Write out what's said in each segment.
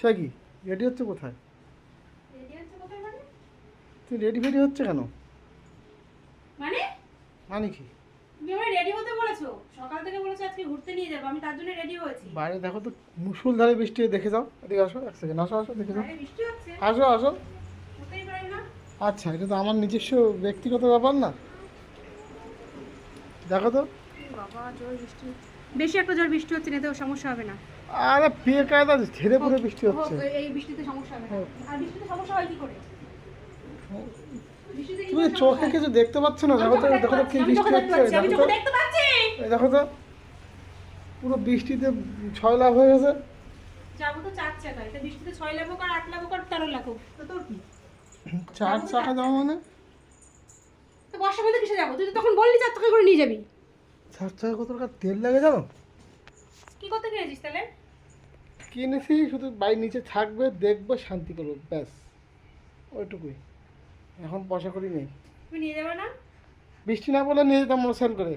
সে কি রেডি হচ্ছে কোথায়? তুই রেডি ফেডি হচ্ছে কেন? মানে? মানে কি? তুমি আমায় রেডি হতে বলেছ? সকাল থেকে বলেছ আজকে ঘুরতে নিয়ে যাব আমি তার জন্য রেডি হয়েছি। বাইরে দেখো তো মুসুলধারে বৃষ্টি দেখে যাও এদিকে আসো এক সেকেন্ড আসো আসো দেখে যাও। বৃষ্টি হচ্ছে? আসো আসো। হতেই পারে না। আচ্ছা এটা তো আমার নিজস্ব ব্যক্তিগত ব্যাপার না। দেখো তো। বাবা জোর বৃষ্টি। বেশি একটা জোর বৃষ্টি হচ্ছে না এতেও সমস্যা হবে না। আরে পেয়ে কায়দা ছেড়ে পুরো বৃষ্টি হচ্ছে। এই বৃষ্টিতে সমস্যা হবে না। আর বৃষ্টিতে সমস্যা হয় কি করে? বৃষ্টিতে কি তুমি চোখে কিছু দেখতে পাচ্ছ না? দেখো তো দেখো তো কি বৃষ্টি হচ্ছে দেখো তো। দেখতে পাচ্ছি! এই দেখো তো পুরো বৃষ্টিতে ছয় লাভ হয়ে গেছে। যাব তো চার চাকায়। তা বৃষ্টিতে ছয় লাখক আর আট লাখক আর তেরো লাখক তো তোর কি? চার চাকা যাওয়া মানে? তো বর্ষার মধ্যে কিসে যাব? তুই তো তখন বললি চার চাকা করে নিয়ে যাবি। চার চাকা কত টাকা তেল লাগে জানো? কি করতে গিয়েছিস তাহলে? কিনেছি শুধু বাড়ির নিচে থাকবে দেখব শান্তি করব ব্যাস। ওইটুকুই। এখন পয়সা করি নেই। তুমি নিয়ে যাবে না? বৃষ্টি না বলে নিয়ে যেতাম মোটরসাইকেল করে।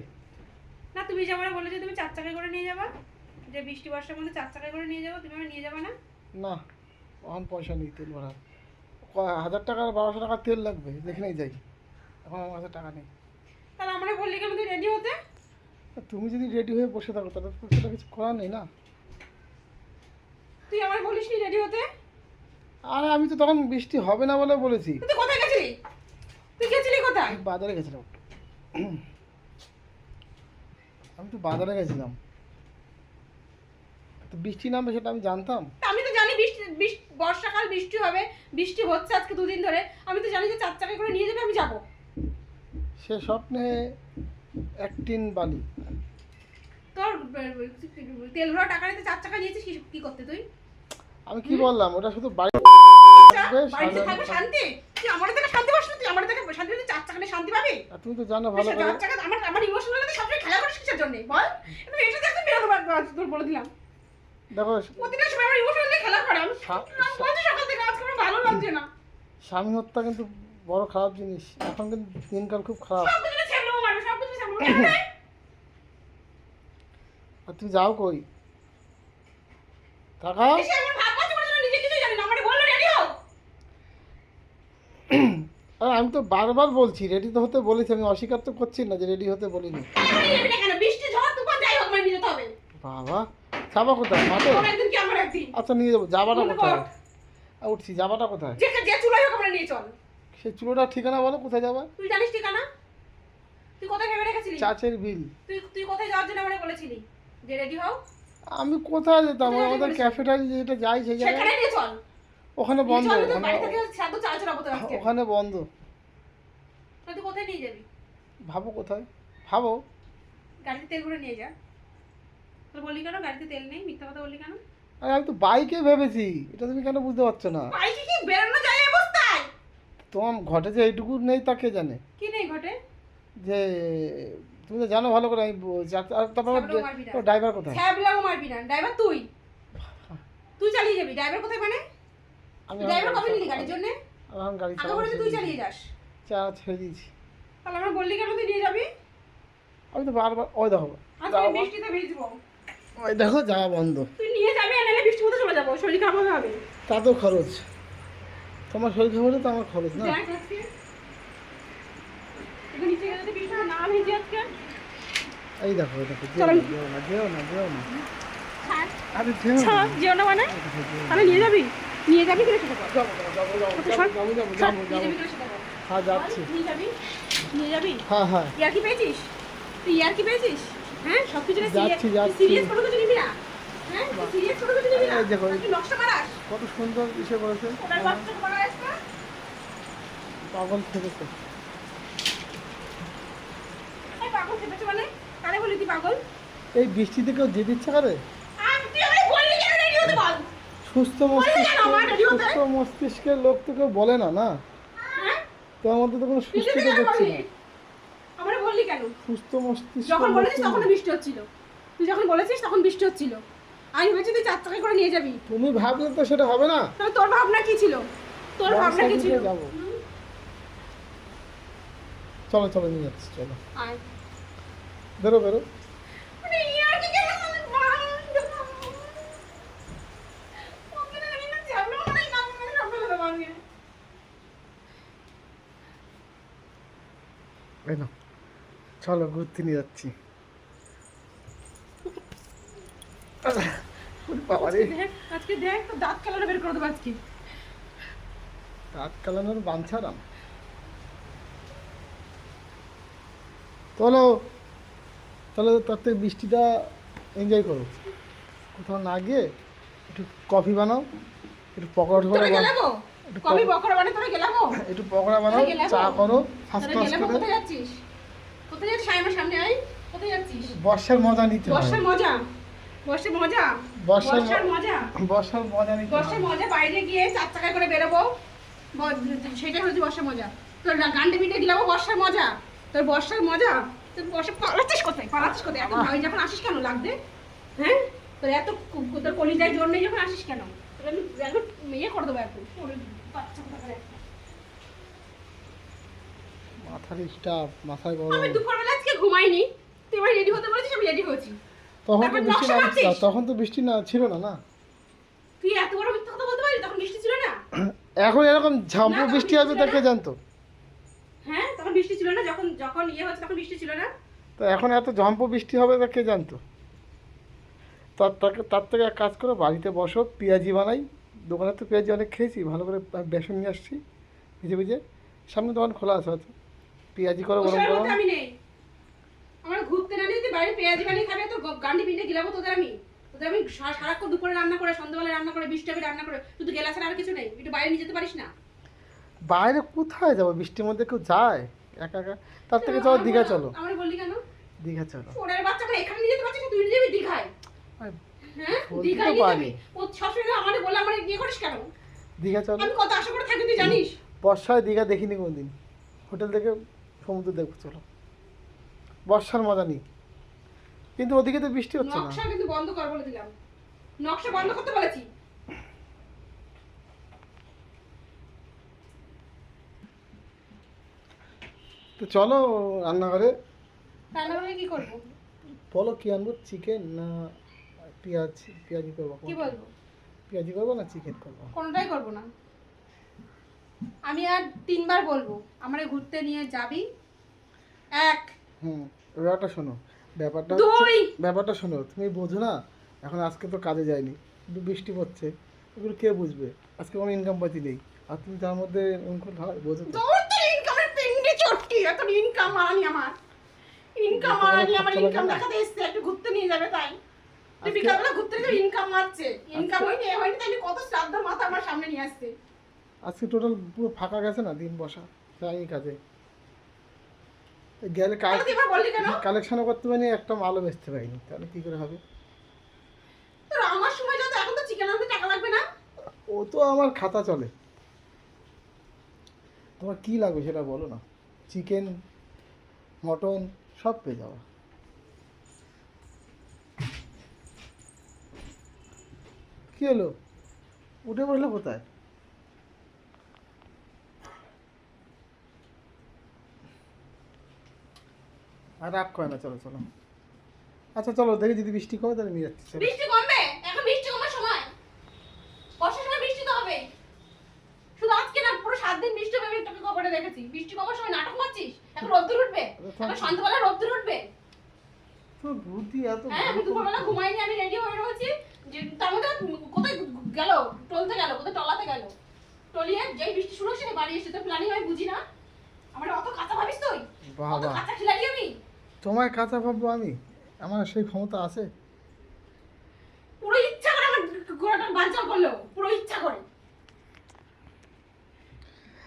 না তুমি যে আমার বলে যে তুমি চার চাকায় করে নিয়ে যাবা। যে বৃষ্টি বর্ষার মধ্যে চার চাকায় করে নিয়ে যাব তুমি আমার নিয়ে যাবে না? না এখন পয়সা নেই তেল ক- হাজার টাকা বারোশো টাকা তেল লাগবে যেখানেই যাই। এখন আমার কাছে টাকা নেই। তাহলে আমরা বললি কেন তুই রেডি হতে? তুমি যদি রেডি হয়ে বসে থাকো তাহলে তো সেটা কিছু করার নেই না। তুই আমার বলিস নি রেডি হতে? আরে আমি তো তখন বৃষ্টি হবে না বলে বলেছি। তুই কোথায় তুই গেছিলি কোথায়? বাজারে গেছিলাম। আমি তো বাজারে গেছিলাম। তো বৃষ্টি নামবে সেটা আমি জানতাম। আমি তো জানি বৃষ্টি বর্ষাকাল বৃষ্টি হবে বৃষ্টি হচ্ছে আজকে দুদিন ধরে। আমি তো জানি যে চার চাকায় করে নিয়ে যাবে আমি যাব। সে স্বপ্নে এক টিন বালি। তোর তেল ভরা টাকা নিতে চার চাকা নিয়েছিস কি- করতে তুই? আমি কি বললাম ওটা শুধু বাড়ি বাড়িতে থাকবে থাকবে। শান্তি? তুই আমার থেকে শান্তি পাস না তুই আমার থেকে শান্তি পেতে চার চাকা শান্তি পাবি? তুমি তো জানো ভালো তুই করে। চার চাকা আমার আমার ইমোশনাল সবসময় খেলা করিস কিসের জন্য? বল। তুমি এটা দেখতে বেরোনো বাদ গাছ তোর বলে দিলাম। দেখো প্রতিটা সময় আমার ইমোশনাল খেলা করে। আমি সকাল থেকে? আজকে আমার ভালো লাগছে না। স্বামী হত্যা কিন্তু বড় খারাপ জিনিস। এখন কিন্তু দিনকাল খুব খারাপ? আর তুমি যাও কই? টাকা এসে আমার ভাব পাচ্ছে বলে আমি নিজে কিছুই জানি না আমাকে বলল রেডি হও আর আমি তো বারবার বলছি রেডি তো হতে বলেছি আমি অস্বীকার তো করছি না যে রেডি হতে বলিনি। বাবা যাবা কোথায়? মাঠে? আচ্ছা নিয়ে যাব। যাবাটা কোথায়। উঠছি যাবাটা কোথায়? সেই চুলোটা ঠিকানা বলো কোথায় যাবা? তুই জানিস ঠিকানা? তুই কোথায় ভেবে রেখেছিলি? চাচের বিল। তুই তুই কোথায় যাওয়ার জন্য আমরা বলেছিলি? যে রেডি হও। আমি কোথায় যেতাম? আমাদের? ক্যাফেটারি যেটা যাই সেই জায়গায়। ওখানে বন্ধ ওখানে বন্ধ। তুই কোথায় নিয়ে যাবি? ভাবো কোথায়। ভাবো। গাড়িতে তেল ভরে নিয়ে যা। তোর বললি কেন? গাড়িতে তেল নেই মিথ্যা কথা বললি কেন? আরে আমি তো বাইকে ভেবেছি। এটা তুমি কেন বুঝতে পারছ না? বাইকে কি বেরোনো যায় এই অবস্থায়? তোমার ঘটে যে এইটুকু নেই তা কে জানে? কি নেই ঘটে? যে তুমি তো জানো ভালো করে আমি তারপর। ড্রাইভার কোথায়? ছ্যাবলাও মারবি না। ড্রাইভার তুই। তুই চালিয়ে যাবি। ড্রাইভার কোথায় মানে? আমি ড্রাইভার কবে নিলি গাড়ির জন্য? আমি গাড়ি আগে তুই দিয়েছি। চালিয়ে যাস। চা ছেড়ে দিয়েছি। তাহলে আমরা বললি কেন তুই নিয়ে যাবি? আমি তো বারবার ওই দেখো আজকে আমি বৃষ্টিতে ভিজবো। ওই দেখো যাওয়া বন্ধ। তুই নিয়ে যাবি আর নাহলে বৃষ্টির মধ্যে চলে যাব শরীর খারাপ হবে হবে তাতেও খরচ। তোমার শরীর খাবার তো আমার খরচ না। এই দেখো দেখো যেও না যেও না যেও না। আরে যেও মানে? তাহলে নিয়ে যাবি? নিয়ে যাবি কিনা সেটা বল। হ্যাঁ যাচ্ছি। নিয়ে যাবি? নিয়ে যাবি? হ্যাঁ হ্যাঁ। ইয়ার কি পেয়েছিস? তুই ইয়ার কি পেয়েছিস? হ্যাঁ সব কিছু যাচ্ছি, যাচ্ছি। সিরিয়াস কোনো কিছু নিবি না? হ্যাঁ সিরিয়াস কোনো কিছু নিবি না? দেখো, নকশা মারাস কত সুন্দর করেছে মারাস না? পাগল থেকেছে। পাগল খেপেছে মানে? কারে বলি তুই পাগল? এই বৃষ্টিতে কেউ যেতে ইচ্ছা করে আর তুই আমাকে বললি কেন রেডি হতে বল সুস্থ মস্তিষ্ক? সুস্থ মস্তিষ্কের লোক তো কেউ বলে না না? হ্যাঁ? তোমার মধ্যে তো কোনো সুস্থতা দেখছি না। আমার বললি কেন? সুস্থ মস্তিষ্ক যখন বলেছিস তখন বৃষ্টি হচ্ছিল। তুই যখন বলেছিস তখন বৃষ্টি হচ্ছিল। আমি ভেবেছি তুই চার চাকায় করে নিয়ে যাবি। তুমি ভাবলে তো সেটা হবে না। তাহলে তোর ভাবনা কি ছিল? তোর ভাবনা কি ছিল? চলো চলো নিয়ে যাচ্ছি চলো। বেরো বেরো মানে ইয়ার কি কেন মানে বাং ওকে না আমি না যাব না না আমি না বলে দেবো আমি এই চলো ঘুরতে নিয়ে যাচ্ছি। আজকে দেখ তো দাঁত বের করে দেবো আজকে। রাত কালানোর বাঞ্ছারাম চলো তাহলে তার থেকে বৃষ্টিটা এনজয় করো। কোথাও না গিয়ে একটু কফি বানাও একটু পকোড়া ঠোকরা বানাও। কবি তোরা একটু পকোড়া বানাও চা করো ফার্স্ট ক্লাস করে। কোথায় যাচ্ছিস? কোথায় যাচ্ছিস? আমার সামনে আয় কোথায় যাচ্ছিস? বর্ষার মজা নিতে বর্ষার মজা। বর্ষার মজা। বর্ষার মজা। বর্ষার মজা নিতে বর্ষার মজা বাইরে গিয়ে চার চাকায় করে বেরোবো। সেটাই হচ্ছে বর্ষার মজা। তোর গান্ডে পিঠে গেলাম বর্ষার মজা। তোর বর্ষার মজা। তোর বর্ষা পালাচ্ছিস কোথায়? পালাচ্ছিস কোথায়? এত ভয় যখন আসিস কেন? লাগবে? হ্যাঁ? তোর এত তোর কলিজায় জোর নেই যখন আসিস কেন? তোর আমি ইয়ে করে দেবো এখন। মাথার স্টাফ মাথায় বড় আমি দুপুরবেলা আজকে ঘুমাইনি। তুই আমার রেডি হতে বলেছিস আমি রেডি হয়েছি। তখন তো বৃষ্টি না তখন তো বৃষ্টি না ছিল না না? তুই এত বড় মিথ্যা কথা বলতে তখন বৃষ্টি ছিল না? এখন এরকম ঝাম্পু বৃষ্টি হবে ছিল তা কে জানতো। হ্যাঁ তখন বৃষ্টি ছিল না। যখন যখন ইয়ে হচ্ছে তখন বৃষ্টি ছিল না। তো এখন এত ঝম্প বৃষ্টি হবে তা কে জানতো? তার তাকে তার থেকে এক কাজ করো বাড়িতে বসো পেঁয়াজি বানাই। দোকানে তো পেঁয়াজি অনেক খেয়েছি ভালো করে বেসন নিয়ে আসছি ভিজে ভিজে। সামনে দোকান খোলা আছে হয়তো। পেঁয়াজি করো গরম গরম নেই। আমার ঘুরতে না তুই বাইরে পেঁয়াজি বানিয়ে খাবে তো গান্ডি পিন্ডে গিলাবো তোদের আমি। তোদের আমি সারাক্ষণ দুপুরে রান্না করে সন্ধ্যাবেলা রান্না করে রান্না করে শুধু গেলা ছাড়া আর কিছু নেই। একটু বাইরে নিয়ে যেতে পারিস না। বাইরে কোথায় যাব? বৃষ্টির মধ্যে কেউ যায়? একা একা? তার থেকে চলো দীঘা চলো। আমার বললি কেন? দীঘা চলো। বাচ্চা এখানে নিয়ে যেতে পারছিস তুই নিয়ে যাবি দীঘায়? বলতে পারি। দীঘা চলো। বর্ষায় দীঘা দেখিনি কোনদিন। হোটেল থেকে সমুদ্র দেখব চলো। বর্ষার মজা নিই। কিন্তু ওদিকে তো বৃষ্টি হচ্ছে না। নকশা কিন্তু বন্ধ কর বলে দিলাম। নকশা বন্ধ করতে বলেছি। তো চলো রান্নাঘরে। রান্না করে কি করব? বলো কি আনব চিকেন না পেঁয়াজ পেঁয়াজি করব কি বলব? পেঁয়াজি করব না চিকেন করব? কোনোটাই করব না। আমি আর তিনবার বলব আমারে ঘুরতে নিয়ে যাবি। এক। হুম ব্যাপারটা শোনো ব্যাপারটা দুই। ব্যাপারটা শোনো তুমি বোঝো না এখন আজকে তো কাজে যায়নি বৃষ্টি পড়ছে এগুলো কে বুঝবে? আজকে কোনো ইনকাম পাতি নেই আর তুমি তার মধ্যে এরকম হয় বোঝো ইনকামের পিন্ডি চটকি এত ইনকাম মারানি আমার। ইনকাম মারানি আমার ইনকাম? দেখাতে এসছে একটু ঘুরতে নিয়ে যাবে তাই। তুই আজকে- বিকালবেলা ঘুরতে নিয়ে ইনকাম মারছে ইনকাম হয়নি এ হয়নি তাই কত শ্রাদ্ধ মাথা আমার সামনে নিয়ে আসছে। আজকে টোটাল পুরো ফাঁকা গেছে না দিন বসা যাইনি কাজে। গেলে কাজ কালেকশনও করতে পারিনি একটা মালও বেচতে পারিনি তাহলে কী করে হবে? আমার সময় যত এখন তো চিকেন আনতে টাকা লাগবে না। ও তো আমার খাতা চলে। তোমার কী লাগবে সেটা বলো না। চিকেন মটন সব পেয়ে যাওয়া কি হলো? উঠে বসল কোথায়? আর রাগ করে না চলো চলো। আচ্ছা চলো দেখি যদি বৃষ্টি কমে তাহলে নিয়ে যাচ্ছি চলো। বৃষ্টি কমবে? এখন বৃষ্টি কমার সময়। বর্ষার সময় বৃষ্টি তো হবে শুধু আজকে না পুরো সাত দিন বৃষ্টি হবে আমি তোকে খবরে দেখেছি। বৃষ্টি কমার সময় নাটক মারছিস? এখন রোদ্দুর উঠবে? এখন সন্ধ্যাবেলা রোদ্দুর উঠবে? তোর বুদ্ধি এত হ্যাঁ আমি দুপুরবেলা ঘুমাইনি আমি রেডি হয়ে রয়েছি যে তার মধ্যে কোথায় গেল টলতে গেল কোথায় টলাতে গেল? টলিয়ে যেই বৃষ্টি শুরু হচ্ছে বাড়ি এসে তো প্ল্যানিং আমি বুঝি না। আমার অত কাঁচা ভাবিস তুই? বাবা। কাঁচা খিলাড়ি আমি? তোমায় কাঁচা ভাববো আমি? আমার সেই ক্ষমতা আছে? পুরো ইচ্ছা করে আমার গোড়াটা বাঞ্চাল করল পুরো ইচ্ছা করে।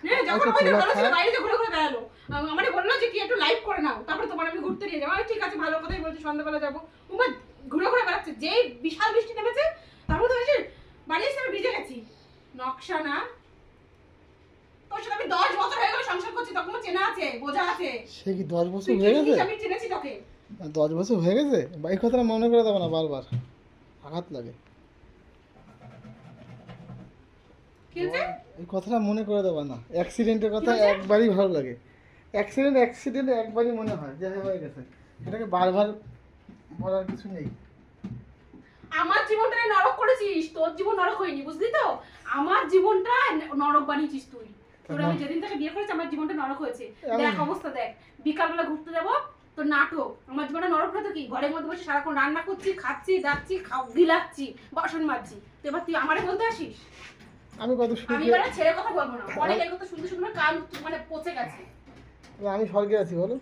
হ্যাঁ যখন আচ্ছা, ওই যে তোলা ভালো ছিল, খায়? বাইরে ঘুরে ঘুরে বেড়ালো। আমারে বলল যে কি একটু লাইভ করে নাও তারপরে তোমার আমি ঘুরতে নিয়ে যাব। ঠিক আছে ভালো কথাই বলছি সন্ধ্যাবেলা যাব। উমা ঘুরে ঘুরে বেড়াচ্ছে। যে বিশাল বৃষ্টি নেমেছে তার মধ্যে হয়েছে বাড়ি এসে আমি ভিজে গেছি। নকশা না। তোর সাথে আমি দশ বছর হয়ে গেল সংসার করছি তখন চেনা আছে? বোঝা আছে? সে কি দশ বছর হয়ে গেছে? আমি চিনেছি তোকে? দশ বছর হয়ে গেছে? এই কথাটা মনে করে দেবো না বারবার। আঘাত লাগে। এই কথাটা মনে করে দেবা না। অ্যাক্সিডেন্টের কথা একবারই ভালো লাগে। অ্যাক্সিডেন্ট অ্যাক্সিডেন্ট একবারই মনে হয় যে হ্যাঁ, হয়ে গেছে। এটাকে বারবার বলার কিছু নেই। আমার জীবনটা নরক করেছিস তোর জীবন নরক হয়নি বুঝলি তো? আমার জীবনটা নরক বানিয়েছিস তুই। তোর আমি যেদিন থেকে বিয়ে করেছি আমার জীবনটা নরক হয়েছে। দেখ অবস্থা দেখ। বিকালবেলা ঘুরতে যাব তোর নাটক। আমার জীবনটা নরক না তো কি? ঘরের মধ্যে বসে সারাক্ষণ রান্না করছি খাচ্ছি যাচ্ছি খাও গিলাচ্ছি বাসন মাজছি। তো এবার তুই আমারে বলতে আসিস? আমি কত আমি সুখে এবার ছেড়ে কথা বলব না। অনেক কথা শুনতে শুনতে কান মানে পচে গেছে। আমি স্বর্গে আছি বলো।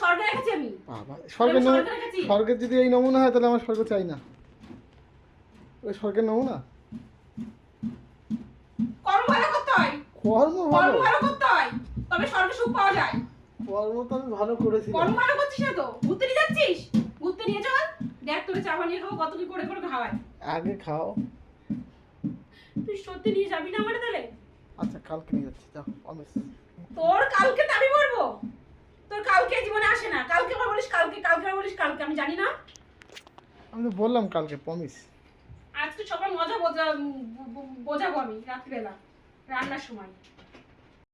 তোরা স্বর্গে রেখেছি আমি। বাবা স্বর্গের নমুনা স্বর্গের যদি এই নমুনা হয় তাহলে আমার স্বর্গ চাই না। ওই স্বর্গের নমুনা? কর্ম ভালো করতে হয়। কর্ম কর্ম ভালো ভালো করতে হয়। তবে স্বর্গে সুখ পাওয়া যায়। কর্ম তো আমি ভালো করেছিলাম কর্ম ভালো করছিস না তো? ঘুরতে নিয়ে যাচ্ছিস? ঘুরতে নিয়ে চল। দেখ তোকে চা বানিয়ে খাব কত কি করে করে খাওয়ায়। আগে খাও। তুই সত্যি নিয়ে যাবি না আমার তাহলে? আচ্ছা কালকে নিয়ে যাচ্ছি যাও অমিস তোর কালকে তো আমি বলব তোর কালকে জীবনে আসে না। কালকে আবার বলিস কালকে কালকে আবার বলিস কালকে আমি জানি না। আমি তো বললাম কালকে প্রমিস আজকে সবার মজা বোঝা বোঝাবো আমি রাত্রিবেলা রান্নার সময়।